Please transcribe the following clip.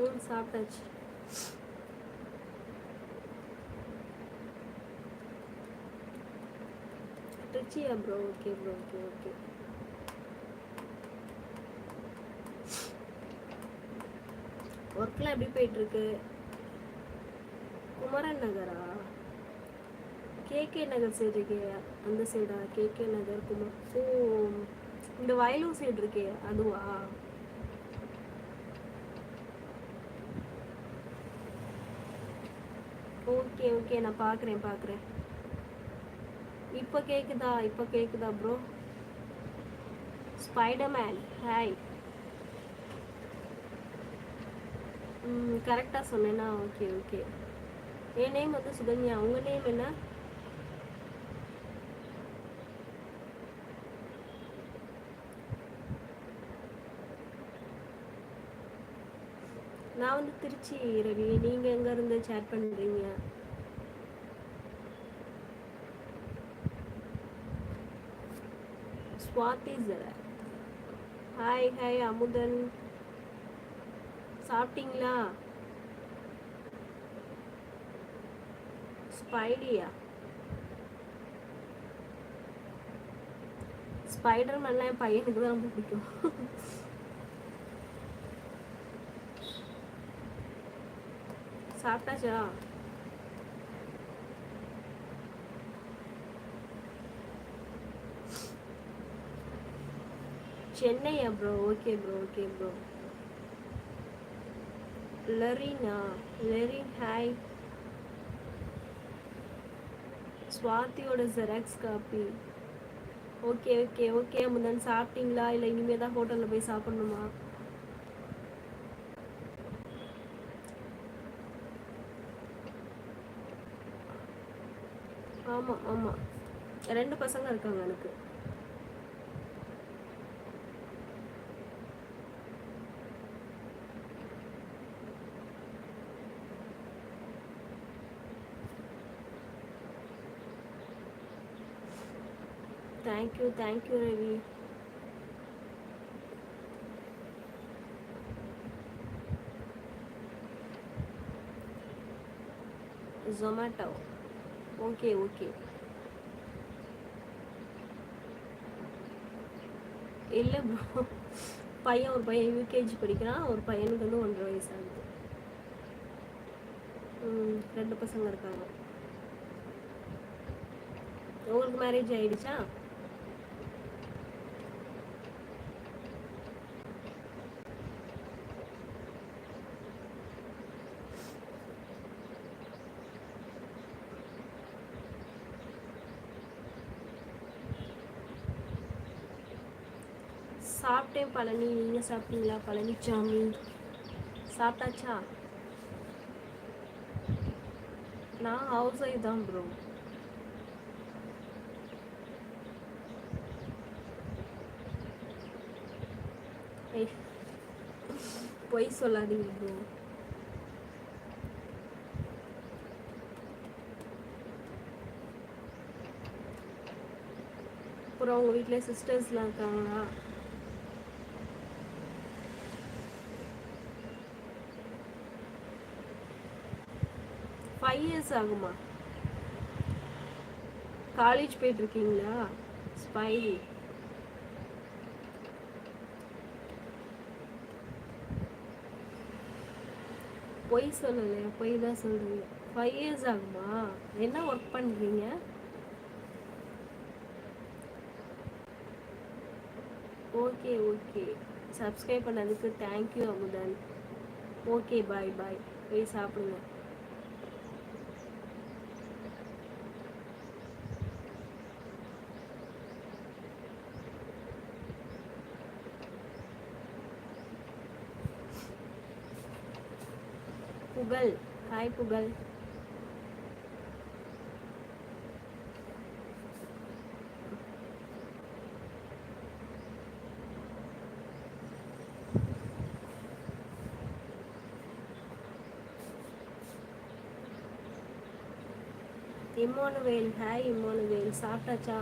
ம் சாப்பிட்டாச்சு. ரிச்சியா bro okay bro okay okay ஒர்க்லாம் எப்படி போயிட்டு இருக்கு குமரன் நகரா? கேகே நகர் சைடு இருக்கே அந்த சைடா கேகே நகர் குமர் ஓ இந்த வயலூர் சைடு இருக்கே அதுவா? ஓகே ஓகே நான் பார்க்குறேன் பார்க்குறேன். இப்போ கேட்குதா இப்போ கேட்குதா ப்ரோ ஸ்பைடர்மேன் ஹாய் ம் கரெக்டாக சொன்னேன்னா ஓகே ஓகே என் நேம் வந்து சுகன்யா. உங்கள் நேம் என்ன? நான் வந்து திருச்சி ரவி. நீங்கள் எங்கேருந்து சேட் பண்ணுறீங்க ஸ்வாதி ஹாய் ஹாய் அமுதன். சாப்பிட்டீங்களா? ஸ்பைடியா? ஸ்பைடர் மேன்லாம் என் பையனுக்கு தான் ரொம்ப பிடிக்கும். சாப்பிட்டாச்சா? சென்னையா bro okay bro okay bro லெரினா லெரின் hi ஸ்வாதியோட xerox copy okay okay okay முந்தன் சாப்பிட்டீங்களா? இல்லை இனிமேல் தான் ஹோட்டலில் போய் சாப்பிடணுமா? ஆமாம் ஆமாம் ரெண்டு பசங்க இருக்காங்க எனக்கு. Thank you thank you Ravi Zomato okay okay. இல்லை ப்ரோ பையன் ஒரு பையன் யூகேஜி படிக்கிறான். ஒரு பையனுக்கு வந்து ஒன்றரை வயசு ஆகுது. ரெண்டு பசங்க இருக்காங்க. உங்களுக்கு மேரேஜ் ஆயிடுச்சா? சாப்பிட்டேன் பழனி. நீங்கள் சாப்பிட்டீங்களா பழனிச்சாமி சாப்பிட்டாச்சா? நான் ஹவுஸ் ஒய்ஃப் தான் ப்ரோ பொய் சொல்லாதீங்க ப்ரோ அப்புறம் உங்கள் வீட்டில் சிஸ்டர்ஸ்லாம் இருக்காங்களா? ஃபைவ் இயர்ஸ் ஆகுமா? காலேஜ் போயிட்டு இருக்கீங்களா ஸ்பைலி பொய் சொல்லலை பொய் தான் சொல்றீங்க. ஃபைவ் இயர்ஸ் ஆகுமா? என்ன ஒர்க் பண்ணுறீங்க ஓகே ஓகே சப்ஸ்கிரைப் பண்ணதுக்கு thank you Amudhan. Okay bye bye போய் சாப்பிடுங்க. புகழ். ஹாய் புகழ். இம்மானுவேல் ஹாய் இம்மானுவேல். சாப்பிட்டாச்சா?